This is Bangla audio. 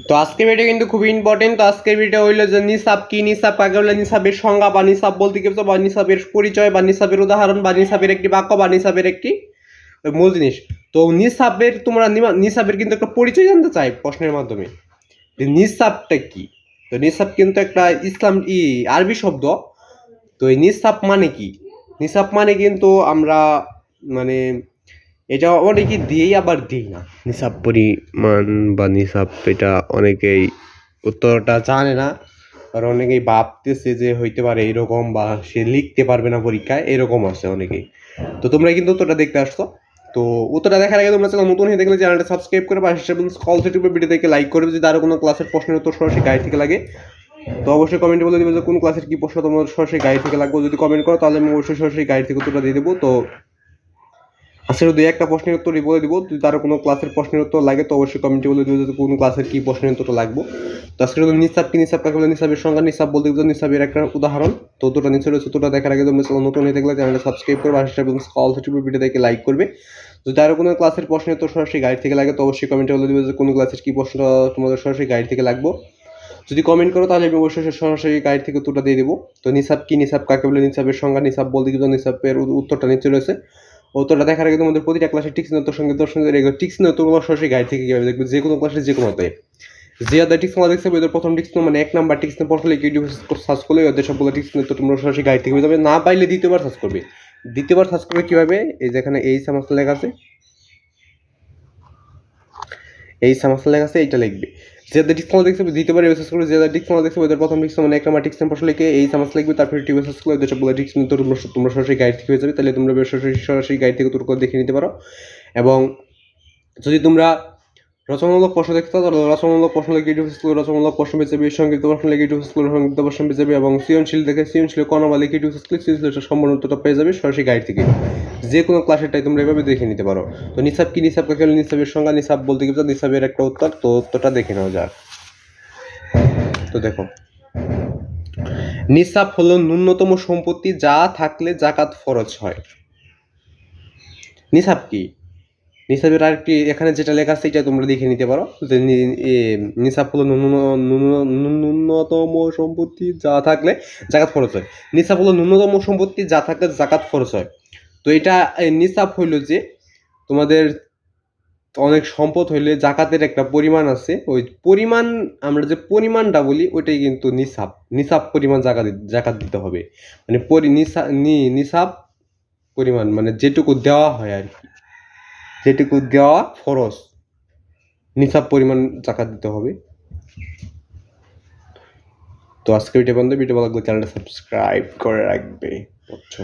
তো আজকের ভিডিও কিন্তু খুবই ইম্পর্টেন্ট তো আজকের ভিডিও হইল যে নিসাব কি? নিসাব কাকে বলে? নিসাবের সংজ্ঞা বা নিসাব বলতে কি? বা নিসাবের পরিচয় বা নিসাবের উদাহরণ বা নিসাবের একটি বাক্য বা নিসাবের একটি মূল জিনিস। তো নিসাবের তোমরা নিসাবের কিন্তু একটা পরিচয় জানতে চাই প্রশ্নের মাধ্যমে। যে নিসাবটা কি? তো নিসাব কিন্তু একটা ইসলাম, ই, আরবি শব্দ। তো এই নিসাব মানে কি? নিসাব মানে কিন্তু আমরা মানে এটা অনেকে দিই আবার দিই না। নিসাব পরিমাণ বা নিসাব এটা অনেকেই উত্তরটা জানে না। আর অনেকেই ভাবতেছে যে হইতে পারে এরকম বা সে লিখতে পারবে না পরীক্ষায়, এরকম আছে অনেকেই। তো তোমরা কিন্তু উত্তরটা দেখতে আসছো। তো উত্তরটা দেখার আগে তোমরা চ্যানেল নতুন হয়ে দেখলে চ্যানেলটা সাবস্ক্রাইব করে পাশে কল থেকে ভিডিও দেখে লাইক করবে যদি আরও কোনো ক্লাসের প্রশ্নের উত্তর সরাসরি গাইড থেকে লাগে। তো অবশ্যই কমেন্টে বলে দেবে যে কোন ক্লাসের কি প্রশ্ন তোমার সরাসরি গাইড থেকে লাগবে। যদি কমেন্ট করো তাহলে আমি অবশ্যই সরাসরি গাইড থেকে উত্তরটা দিয়ে দেবো। তো আজকে দুই একটা প্রশ্নের উত্তরই বলে দিব। যদি তার কোনো ক্লাসের প্রশ্নের উত্তর লাগে, তো অবশ্যই কমেন্টে বলে দিব যে কোন ক্লাসের কি প্রশ্নের উত্তরটা লাগবে। তো আজকে যদি নিসাব কি? নিসাব কাকে বলে? নিসাবের সংজ্ঞা। নিসাব বলতে গেলে নিসাবের একটা উদাহরণ। তো উত্তরটা নিচে রয়েছে উত্তরটা দেখার আগে তোমরা নতুন হয়ে থাকলে চ্যানেলটা সাবস্ক্রাইব করবে পাশে এবং থেকে ভিডিও দেখে লাইক করবে। যদি আরও কোনো ক্লাসের প্রশ্নের উত্তর সরাসরি গাইড থেকে লাগে, তো অবশ্যই কমেন্টে বলে দিবে যে কোন ক্লাসের কি প্রশ্ন তোমাদের সরাসরি গাইড থেকে লাগবে। যদি কমেন্ট করো, তাহলে আমি অবশ্যই সরাসরি গাইড থেকে উত্তরটা দিয়ে দেবো। তো নিসাব কি? নিসাব কাকে বলে? নিসাবের সংখ্যা নিসাব বলতে গেলে নিসাবের উত্তরটা নিচে রয়েছে। উত্তরটা দেখার আগে তোমাদের প্রতিটা ক্লাসে টিক্স উত্তর সঙ্গে দর্শন টিক্স তোমার সরাসরি গাইড থেকে কীভাবে দেখবে যে কোনো ক্লাসে যে কোনো অধ্যায়ে। যে অধ্যায় টিক্স তোমরা দেখতে ওদের প্রথম টিক্স মানে এক নাম্বার টিক্স পড়লে ইউটিউব সার্চ করলে ওদের সবগুলো টিক্স তো তোমরা সরাসরি গাইড থেকে যাবে। না পাইলে দ্বিতীয়বার সার্চ করবে। দ্বিতীয়বার সার্চ করবে কীভাবে? এই যেখানে এই সমস্ত লেখা আছে। এই সামাসটা লেখা আছে এইটা লিখবে। যে ডিক্স তোমার দেখছে, দ্বিতীয়বার সার্চ করবে, যে তোমার দেখছে, ওদের প্রথম ডিক্স মানে এক নাম্বার টিক্স পড়লে লিখে এই সামাস লিখবে, তারপরে সার্চ করলে ওদের সবগুলো ডিক্স তোমরা তোমরা সরাসরি গাইড থেকে হয়ে যাবে। তাহলে তোমরা সরাসরি সরাসরি গাইড থেকে তোর দেখে নিতে পারো। এবং যদি তোমরা রচনামূলক প্রশ্ন দেখতে তাহলে রচনামূলক প্রশ্ন লিখে ইউটিউব স্কুল, রচনামূলক প্রশ্ন যাবে সংক্ষিপ্ত প্রশ্ন লিখে ইউটিউব স্কুল, সংক্ষিপ্ত প্রশ্ন যাবে এবং সৃজনশীল দেখে সৃজনশীল কর্ণবা লিখে ইউটিউব স্কুল সৃজনশীল সম্পূর্ণ উত্তরটা পেয়ে যাবে সরাসরি গাইড থেকে। যে কোনো ক্লাসের ক্লাসেরটাই তোমরা এভাবে দেখে নিতে পারো। তো নিসাব কি নিসাব কাকে? নিসাবের সংজ্ঞা, নিসাব বলতে গেলে নিসাবের একটা উত্তর, তো উত্তরটা দেখে নেওয়া যাক। তো দেখো। নিসাব হলো ন্যূনতম সম্পত্তি যা থাকলে জাকাত ফরজ হয়। নিসাব কি? নিসাবের আরেকটি, এখানে যেটা লেখা আছে, এটা তোমরা দেখে নিতে পারো। যে নিসাব হলো ন্যূন- ন্যূন- ন্যূনতম সম্পত্তি যা থাকলে জাকাত খরচ হয়। নিসাব হলো ন্যূনতম সম্পত্তি যা থাকলে জাকাত খরচ হয়। তো এটা নিসাব হইল যে তোমাদের অনেক সম্পদ হইলে জাকাতের একটা পরিমাণ আছে। ওই পরিমাণ, আমরা যে পরিমাণটা বলি, ওইটাই কিন্তু নিসাব। নিসাব পরিমাণ জাকাত জাকাত দিতে হবে। মানে পরি, নিসা নিসাব পরিমাণ মানে যেটুকু দেওয়া হয় আর কি। যেটুকু দেওয়া ফরজ, নিসাব পরিমাণ জাকাত দিতে হবে। তো আজকে ভিডিও বন্ধু ভিডিও ভালো লাগলে চ্যানেলটা সাবস্ক্রাইব করে রাখবে। বুঝছ